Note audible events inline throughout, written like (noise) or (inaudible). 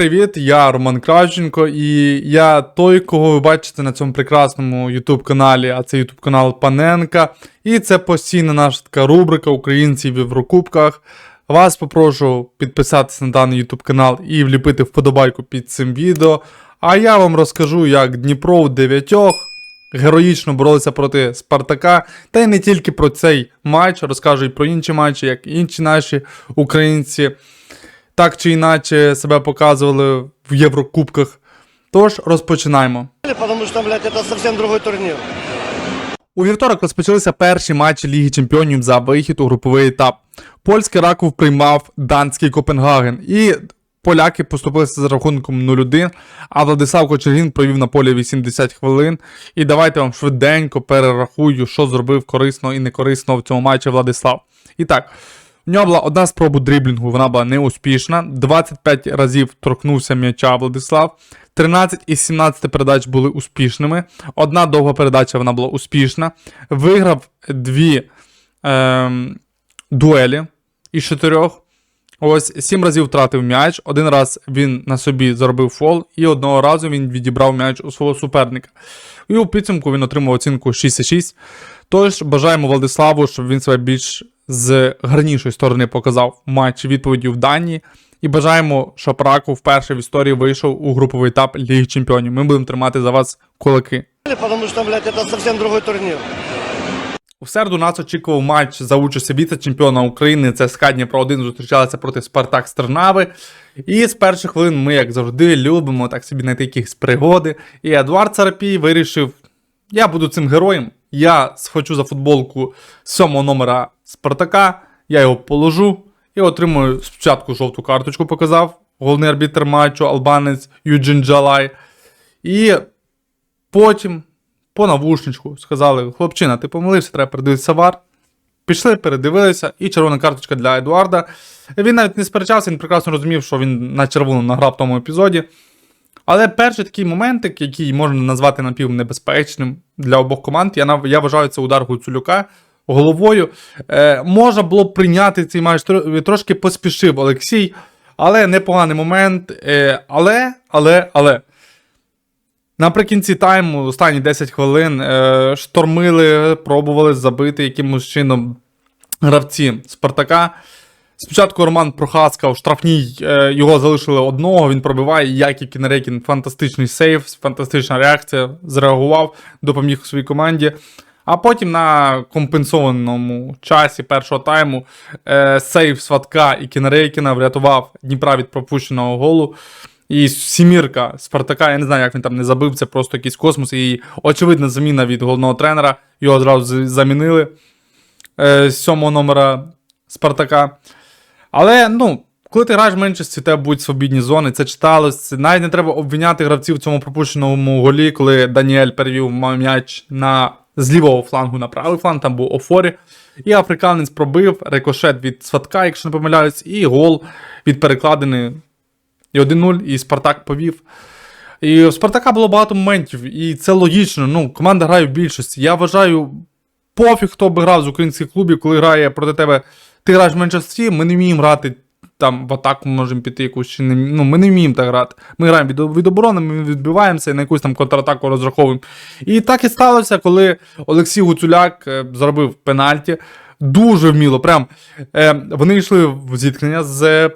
привіт! Я Роман Кравченко, і я той, кого ви бачите на цьому прекрасному YouTube каналі, а це YouTube канал Паненка. І це постійна наша така рубрика Українці в Єврокубках. Вас попрошу підписатися на даний YouTube канал і вліпити вподобайку під цим відео. А я вам розкажу, як Дніпро в дев'ятьох героїчно боролися проти Спартака. Та й не тільки про цей матч, розкажу і про інші матчі, як інші наші українці так чи іначе себе показували в Єврокубках. Тож розпочинаємо. Потому что, блядь, это совсем другой турнир. У вівторок розпочалися перші матчі Ліги Чемпіонів за вихід у груповий етап. Польський Раков приймав данський Копенгаген, і поляки поступилися за рахунком 0-1, а Владислав Кочергін провів на полі 80 хвилин. І давайте вам швиденько перерахую, що зробив корисно і некорисно в цьому матчі Владислав. І так. У нього була одна спроба дріблінгу, вона була неуспішна. 25 разів торкнувся м'яча Владислав. 13 із 17 передач були успішними. Одна довга передача вона була успішна. Виграв дві ем, дуелі із чотирьох. Ось сім разів втратив м'яч. Один раз він на собі заробив фол, і одного разу він відібрав м'яч у свого суперника. І у підсумку він отримав оцінку 6,6. Тож бажаємо Владиславу, щоб він себе більш з гарнішої сторони показав матч відповіді в Данії. І бажаємо, щоб Раков вперше в історії вийшов у груповий етап Ліги Чемпіонів. Ми будемо тримати за вас кулаки. Потому что, блядь, это совсем другой турнир. У середу нас очікував матч за участі віце-чемпіона України. Це СКА Дніпро 1 зустрічалися проти Спартак Стернави. І з перших хвилин ми, як завжди, любимо так собі знайти якісь пригоди. І Едуард Царапій вирішив: я буду цим героєм. Я схочу за футболку сьомого номера Спартака, я його положу і отримую спочатку жовту карточку, показав головний арбітр матчу албанець Юджин Джалай. І потім по навушничку сказали: хлопчина, ти помилився, треба передивитися вар. Пішли, передивилися, і червона карточка для Едуарда. Він навіть не сперечався, він прекрасно розумів, що він на червону награв в тому епізоді. Але перший такий моментик, який можна назвати напівнебезпечним для обох команд, я я вважаю це удар Гуцулюка головою. Е, можна було б прийняти цей матч, трошки поспішив Олексій, але непоганий момент. Е, але, але, але. Наприкінці тайму, останні 10 хвилин, е, штормили, пробували забити якимось чином гравці Спартака. Спочатку Роман Прохаска в штрафній е, його залишили одного, він пробиває, як і Кінерекін, фантастичний сейв, фантастична реакція, зреагував, допоміг своїй команді. А потім на компенсованому часі першого тайму е, сейв Сватка і Кінерейкіна врятував Дніпра від пропущеного голу. І сімірка Спартака, я не знаю, як він там не забив, це просто якийсь космос. І очевидна заміна від головного тренера. Його одразу замінили е, з сьомого номера Спартака. Але, ну, коли ти граєш в меншості, тебе будуть свобідні зони, це читалось. Навіть не треба обвиняти гравців в цьому пропущеному голі, коли Даніель перевів м'яч на з лівого флангу на правий фланг, там був Офорі. І африканець пробив рикошет від Сватка, якщо не помиляюсь, і гол від перекладини. І 1-0, і Спартак повів. І у Спартака було багато моментів, і це логічно. Ну, команда грає в більшості. Я вважаю, пофіг, хто би грав з українських клубів, коли грає проти тебе. Ти граєш в меншості, ми не вміємо грати там в атаку можемо піти якусь чи не. Ну, ми не вміємо так грати. Ми граємо від, від оборони, ми відбиваємося і на якусь там контратаку розраховуємо. І так і сталося, коли Олексій Гуцуляк е, зробив пенальті. Дуже вміло. Прям е, вони йшли в зіткнення з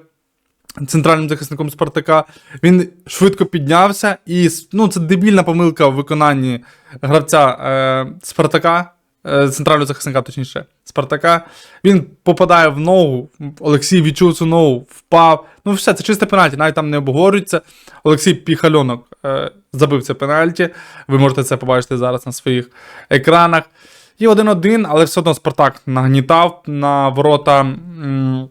центральним захисником Спартака. Він швидко піднявся, і ну, це дебільна помилка в виконанні гравця е, Спартака, центрального захисника, точніше, Спартака. Він попадає в ногу. Олексій відчув цю ногу, впав. Ну, все, це чисте пенальті, навіть там не обговорюється. Олексій Піхальонок е, забив це пенальті. Ви можете це побачити зараз на своїх екранах. І 1-1, але все одно Спартак нагнітав на ворота. М-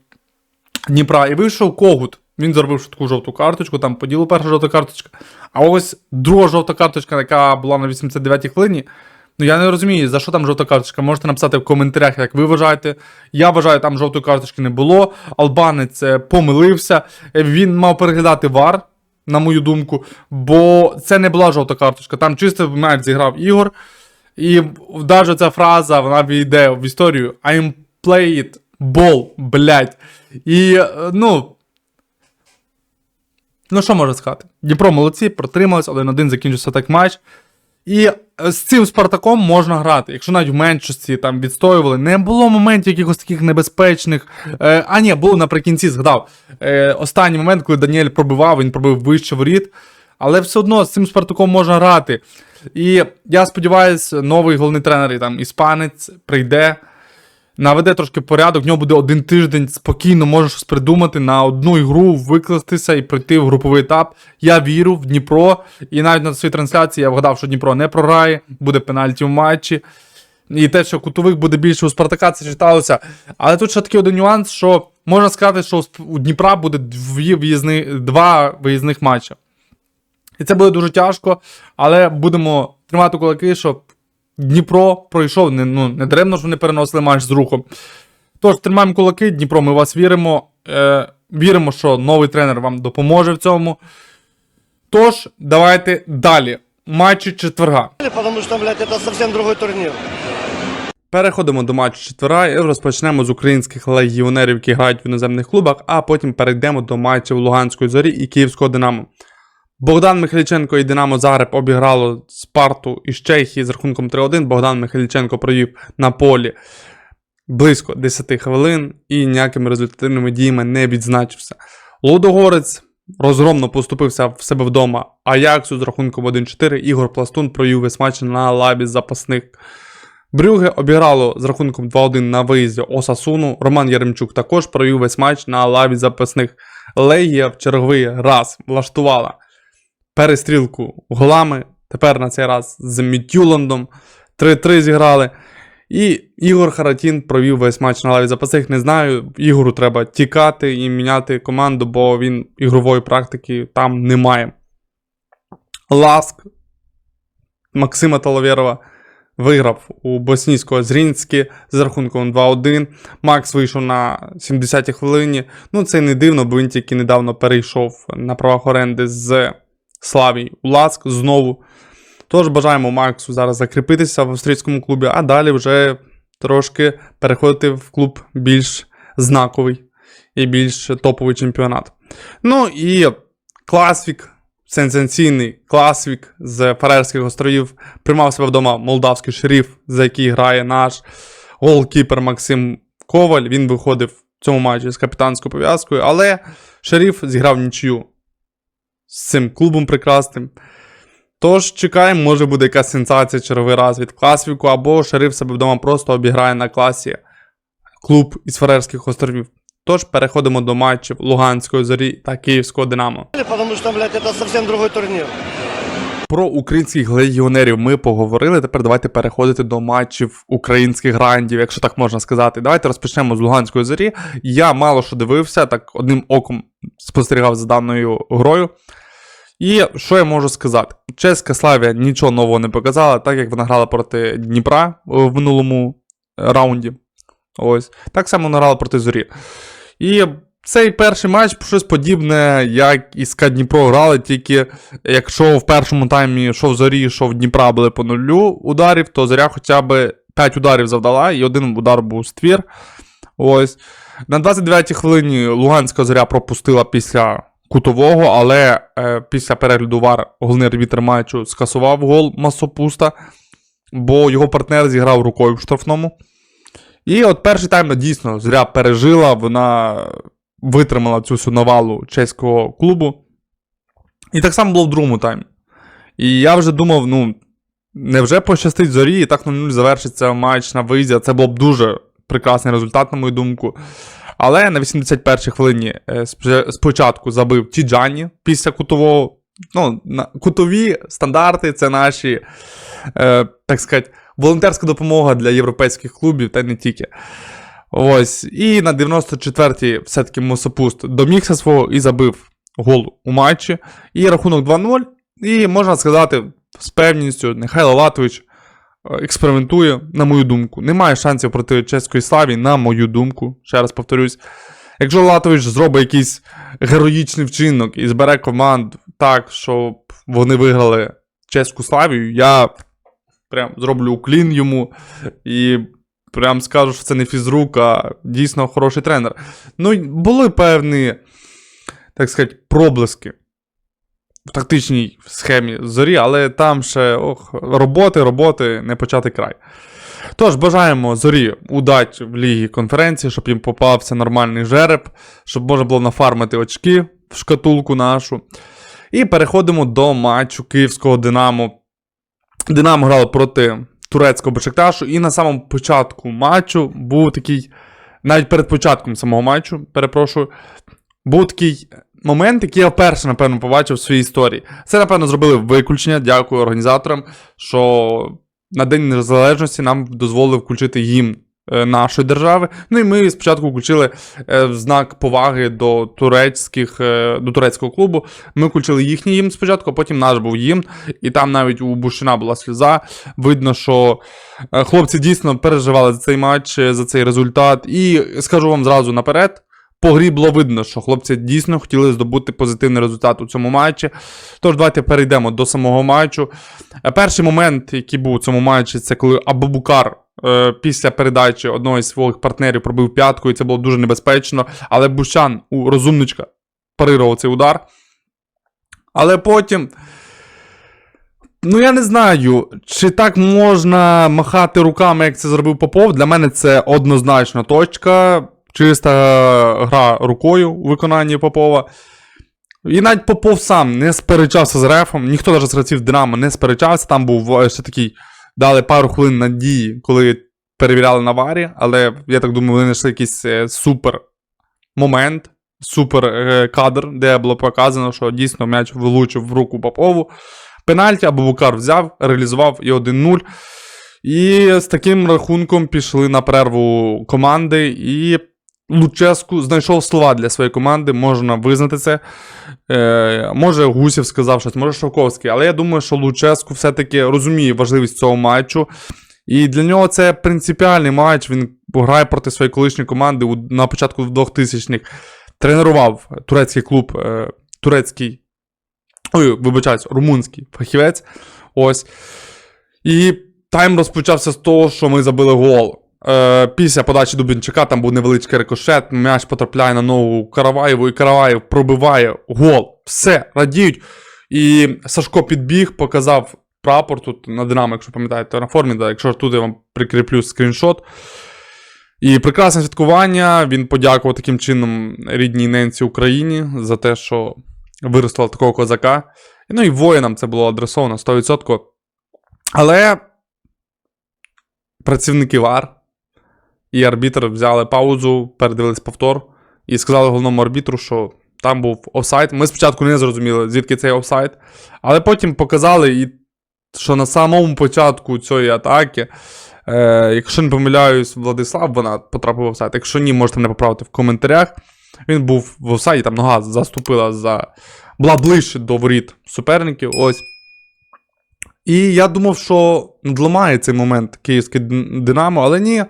Дніпра і вийшов Когут. Він зробив таку жовту карточку, там по ділу перша жовта карточка. А ось друга жовта карточка, яка була на 89-й хвилині. Ну я не розумію, за що там жовта карточка. Можете написати в коментарях, як ви вважаєте. Я вважаю, там жовтої карточки не було. Албанець е, помилився. Е, Він мав переглядати вар, на мою думку, бо це не була жовта карточка. Там чисто матч зіграв Ігор. І навіть ця фраза, вона війде в історію. I'm played ball, блядь. І, е, ну. Ну, що можна сказати? Дніпро молодці, протримались, 1-1 закінчився так матч. І е, з цим Спартаком можна грати. Якщо навіть в меншості там відстоювали, не було моментів якихось таких небезпечних. Е, а ні, був наприкінці, згадав. Е, останній момент, коли Даніель пробивав, він пробив вище воріт. Але все одно з цим Спартаком можна грати. І я сподіваюся, новий головний тренер, і там, іспанець, прийде, наведе трошки порядок, в нього буде один тиждень спокійно, може щось придумати на одну ігру, викластися і пройти в груповий етап. Я вірю в Дніпро. І навіть на своїй трансляції я вгадав, що Дніпро не програє, буде пенальті в матчі. І те, що кутових буде більше у Спартака, це читалося. Але тут ще такий один нюанс, що можна сказати, що у Дніпра буде дві виїзни, два виїзних матчі. І це буде дуже тяжко, але будемо тримати кулаки, щоб Дніпро пройшов. Не, ну, не даремно, що вони переносили матч з рухом. Тож, тримаємо кулаки, Дніпро, ми вас віримо. Е, віримо, що новий тренер вам допоможе в цьому. Тож, давайте далі. Матчі четверга. Потому что, блядь, это совсем другой турнир. Переходимо до матчу четвера і розпочнемо з українських легіонерів, які грають в іноземних клубах, а потім перейдемо до матчів Луганської зорі і Київського Динамо. Богдан Михайліченко і Динамо Загреб обіграло Спарту із Чехії з рахунком 3-1. Богдан Михайліченко провів на полі близько 10 хвилин і ніякими результативними діями не відзначився. Лудогорець розгромно поступився в себе вдома Аяксу з рахунком 1-4. Ігор Пластун провів весь матч на лаві запасних. Брюге обіграло з рахунком 2-1 на виїзді Осасуну. Роман Яремчук також провів весь матч на лаві запасних. Легія в черговий раз влаштувала перестрілку голами. Тепер на цей раз з Мітюландом 3-3 зіграли. І Ігор Харатін провів весь матч на лаві запасних. Не знаю, Ігору треба тікати і міняти команду, бо він ігрової практики там немає. Ласк Максима Таловєрова виграв у боснійського Зрінські з рахунком 2-1. Макс вийшов на 70-й хвилині. Ну, це не дивно, бо він тільки недавно перейшов на правах оренди з Славій у Ласк знову. Тож бажаємо Максу зараз закріпитися в австрійському клубі, а далі вже трошки переходити в клуб більш знаковий і більш топовий чемпіонат. Ну і Класвік, сенсаційний Класвік з Фарерських островів приймав себе вдома молдавський шериф, за який грає наш голкіпер Максим Коваль. Він виходив в цьому матчі з капітанською пов'язкою, але шериф зіграв нічию з цим клубом прекрасним. Тож чекаємо, може буде якась сенсація черговий раз від Класвіку, або шериф себе вдома просто обіграє на класі клуб із Фарерських островів. Тож переходимо до матчів Луганської зорі та Київського Динамо. Потому что, блядь, это совсем другой турнир. Про українських легіонерів ми поговорили. Тепер давайте переходити до матчів українських грандів, якщо так можна сказати. Давайте розпочнемо з Луганської зорі. Я мало що дивився, так одним оком спостерігав за даною грою. І що я можу сказати? Чеська Славія нічого нового не показала, так як вона грала проти Дніпра е, в минулому раунді. Ось. Так само вона грала проти Зорі. І цей перший матч щось подібне, як і СКА Дніпро грали, тільки якщо в першому таймі що в Зорі, що в Дніпра були по нулю ударів, то Зоря хоча б 5 ударів завдала, і один удар був ствір. Ось. На 29-й хвилині Луганська зоря пропустила після кутового, але е, після перегляду вар головний арбітр матчу скасував гол Масопуста, бо його партнер зіграв рукою в штрафному. І от перший тайм дійсно зоря пережила, вона витримала цю всю навалу чеського клубу. І так само було в другому таймі. І я вже думав, ну, невже пощастить зорі, і так на 0 завершиться матч на виїзді. Це було б дуже прекрасний результат, на мою думку. Але на 81-й хвилині е, спочатку забив Тіджані після кутового. Ну, кутові стандарти це наші, е, так сказати, волонтерська допомога для європейських клубів, та не тільки. Ось. І на 94-й все-таки Мосопуст домігся свого і забив гол у матчі. І рахунок 2-0. І можна сказати з певністю, Михайло Латович експериментує, на мою думку. Немає шансів проти чеської славі, на мою думку. Ще раз повторюсь. Якщо Латович зробить якийсь героїчний вчинок і збере команд так, щоб вони виграли чеську славію, я прям зроблю уклін йому і прям скажу, що це не фізрук, а дійсно хороший тренер. Ну, були певні, так сказати, проблиски тактичній схемі зорі, але там ще ох, роботи, роботи, не почати край. Тож, бажаємо зорі удачі в лігі конференції, щоб їм попався нормальний жереб, щоб можна було нафармити очки в шкатулку нашу. І переходимо до матчу київського Динамо. Динамо грало проти турецького Бешикташу, і на самому початку матчу був такий, навіть перед початком самого матчу, перепрошую, був такий момент, який я вперше, напевно, побачив в своїй історії. Це, напевно, зробили виключення. Дякую організаторам, що на День Незалежності нам дозволили включити гімн е, нашої держави. Ну і ми спочатку включили е, знак поваги до турецьких, е, до турецького клубу. Ми включили їхній гімн спочатку, а потім наш був гімн. І там навіть у Бушина була сльоза. Видно, що хлопці дійсно переживали за цей матч, за цей результат. І скажу вам зразу наперед. По грі було видно, що хлопці дійсно хотіли здобути позитивний результат у цьому матчі. Тож давайте перейдемо до самого матчу. Е, Перший момент, який був у цьому матчі, це коли Абубукар е, після передачі одного із своїх партнерів пробив п'ятку, і це було дуже небезпечно. Але Бущан у розумничка парирував цей удар. Але потім. Ну, я не знаю, чи так можна махати руками, як це зробив Попов. Для мене це однозначно точка. Чиста гра рукою у виконанні Попова. І навіть Попов сам не сперечався з рефом. Ніхто навіть з гравців Динамо не сперечався. Там був е, ще такий, дали пару хвилин надії, коли перевіряли на варі, але я так думаю, вони знайшли якийсь е, супер момент, супер е, кадр, де було показано, що дійсно м'яч вилучив в руку Попову. Пенальті або Букар взяв, реалізував і 1-0. І з таким рахунком пішли на перерву команди, і Луческу знайшов слова для своєї команди, можна визнати це. Е, може, Гусів сказав щось, може Шовковський, але я думаю, що Луческу все-таки розуміє важливість цього матчу. І для нього це принципіальний матч. Він грає проти своєї колишньої команди на початку 2000-х. Тренував турецький клуб, е, турецький, ой, вибачаюсь, румунський фахівець. Ось. І тайм розпочався з того, що ми забили гол. Е, після подачі Дубінчака там був невеличкий рикошет, м'яч потрапляє на ногу Караваєву, і Караваєв пробиває гол. Все, радіють. І Сашко підбіг, показав прапор тут на Динамо, якщо пам'ятаєте, на формі, да, якщо тут я вам прикріплю скріншот. І прекрасне святкування. Він подякував таким чином рідній ненці Україні за те, що виростила такого козака. Ну і воїнам це було адресовано 100%. Але працівники ВАР і арбітр взяли паузу, передивились повтор і сказали головному арбітру, що там був офсайд. Ми спочатку не зрозуміли, звідки цей офсайд, але потім показали, і, що на самому початку цієї атаки, е, якщо не помиляюсь, Владислав вона потрапив в офсайд. Якщо ні, можете мене поправити в коментарях. Він був в офсайді, там нога заступила за. була ближче до воріт суперників. Ось. І я думав, що надламає цей момент київське Динамо, але ні.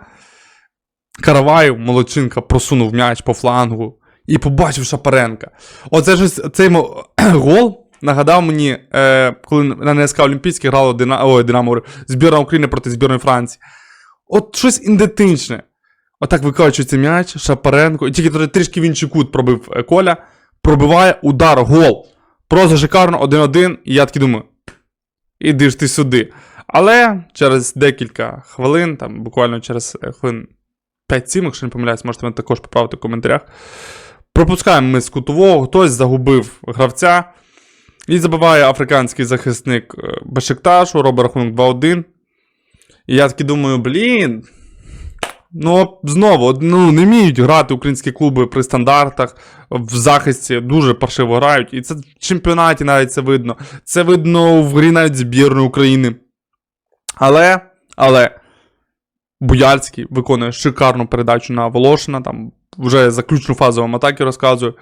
Караваю, молодчинка, просунув м'яч по флангу і побачив Шапаренка. Оце ж цей (clears throat) гол. Нагадав мені, е, коли на НСК Олімпійській грала Дина... Ой, Динамо збірна України проти збірної Франції. От щось індентичне. Отак викачується м'яч, Шапаренко. І тільки трішки в інший кут пробив е, коля, пробиває удар, гол. Просто шикарно 1-1. І я таки думаю. Іди ж ти сюди. Але через декілька хвилин, там буквально через е, хвилин 5 7, якщо не помиляюсь, можете мене також поправити в коментарях. Пропускаємо ми з кутового, хтось загубив гравця. І забиває африканський захисник е, Бешикташу, робить рахунок 2-1. І я таки думаю, блін. Ну, знову ну, не вміють грати українські клуби при стандартах, в захисті дуже паршиво грають. І це в чемпіонаті навіть це видно. Це видно в грі навіть збірної України. Але, але. Буяльський виконує шикарну передачу на Волошина, там вже заключну фазу вам атаки розказую.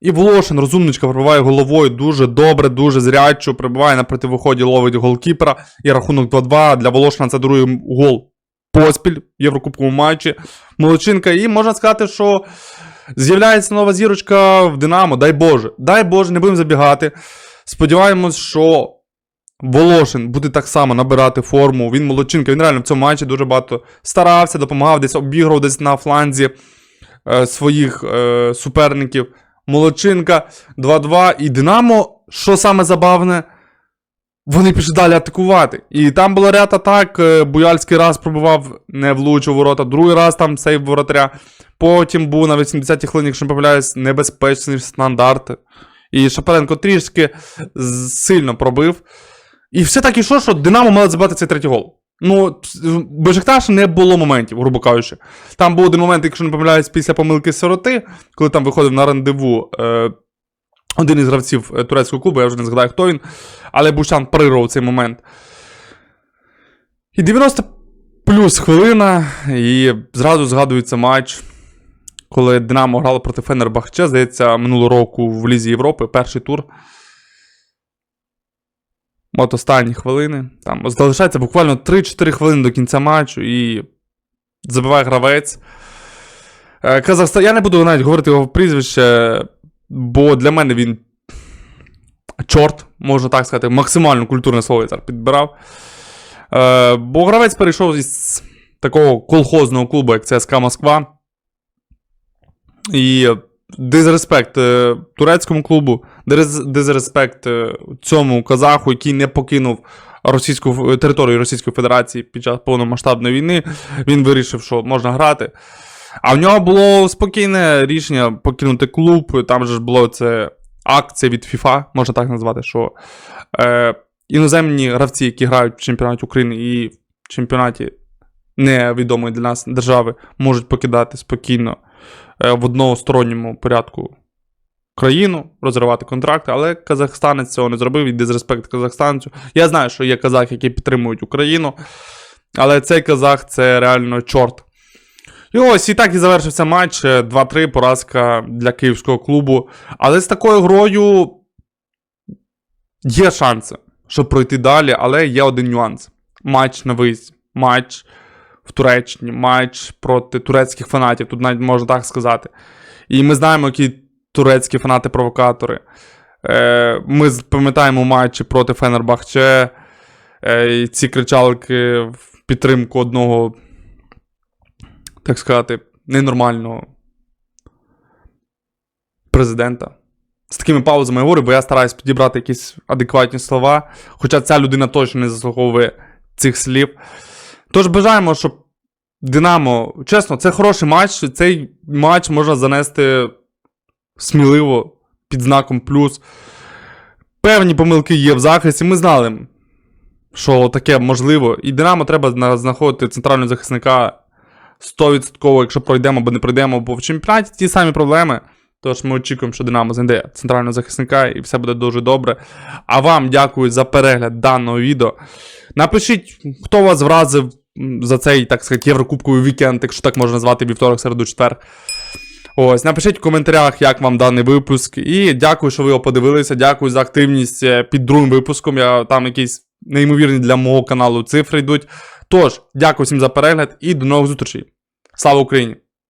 І Волошин, розумничка, пробиває головою дуже добре, дуже зрячо, прибиває на противоході, ловить голкіпера. І рахунок 2-2. Для Волошина це другий гол поспіль в Єврокубковому матчі. Молодчинка. І можна сказати, що з'являється нова зірочка в Динамо. Дай Боже. Дай Боже, не будемо забігати. Сподіваємось, що Волошин буде так само набирати форму. Він молодчинка. Він реально в цьому матчі дуже багато старався, допомагав, десь обіграв десь на фланзі е, своїх е, суперників. Молодчинка 2-2. І Динамо що саме забавне, вони пішли далі атакувати. І там було ряд атак. е, Буяльський раз пробував, не влучив ворота, другий раз там сейв воротаря. Потім був на 80-й хвилині, якщо не помиляюсь, небезпечний стандарт. І Шапаренко трішки сильно пробив. І все так ішло, що Динамо мало забити цей третій гол. Ну, Бежикташ не було моментів, грубо кажучи. Там був один момент, якщо не помиляюсь, після помилки сироти, коли там виходив на рандеву е, один із гравців е, турецького клубу, я вже не згадаю, хто він, але Бущан парирував цей момент. І 90 плюс хвилина, і зразу згадується матч, коли Динамо грало проти Фенербахче, здається, минулого року в Лізі Європи, перший тур. От останні хвилини. Там залишається буквально 3-4 хвилини до кінця матчу і забиває гравець. Е, Казахстан. Я не буду навіть говорити його прізвище, бо для мене він чорт, можна так сказати, максимально культурне слово я зараз підбирав. Е, бо гравець перейшов із такого колхозного клубу, як ЦСКА Москва. І дизреспект е, турецькому клубу, диз- дизреспект е, цьому казаху, який не покинув російську територію Російської Федерації під час повномасштабної війни. Він вирішив, що можна грати. А в нього було спокійне рішення покинути клуб. Там же ж було це акція від FIFA, можна так назвати, що е, іноземні гравці, які грають в чемпіонаті України і в чемпіонаті невідомої для нас держави, можуть покидати спокійно е, в односторонньому порядку країну, розривати контракти, але казахстанець цього не зробив, і дизреспект казахстанцю. Я знаю, що є казахи, які підтримують Україну, але цей казах це реально чорт. І ось і так і завершився матч. е, 2-3 поразка для київського клубу. Але з такою грою є шанси, щоб пройти далі, але є один нюанс: матч на виїзді, матч Туреччині, матч проти турецьких фанатів, тут навіть можна так сказати. І ми знаємо, які турецькі фанати-провокатори. Е, Ми пам'ятаємо матчі проти Фенербахче, е, і ці кричалки в підтримку одного, так сказати, ненормального президента. З такими паузами я говорю, бо я стараюсь підібрати якісь адекватні слова. Хоча ця людина точно не заслуговує цих слів. Тож бажаємо, щоб Динамо, чесно, це хороший матч. Цей матч можна занести сміливо під знаком плюс. Певні помилки є в захисті. Ми знали, що таке можливо. І Динамо треба знаходити центрального захисника 100%, якщо пройдемо або не пройдемо, бо в чемпіонаті ті самі проблеми. Тож ми очікуємо, що Динамо знайде центрального захисника і все буде дуже добре. А вам дякую за перегляд даного відео. Напишіть, хто вас вразив за цей, так сказати, Єврокубковий вікенд, якщо так можна назвати, вівторок, середу, четвер. Ось, напишіть в коментарях, як вам даний випуск. І дякую, що ви його подивилися. Дякую за активність е, під другим випуском. Я, там якісь неймовірні для мого каналу цифри йдуть. Тож, дякую всім за перегляд і до нових зустрічей. Слава Україні!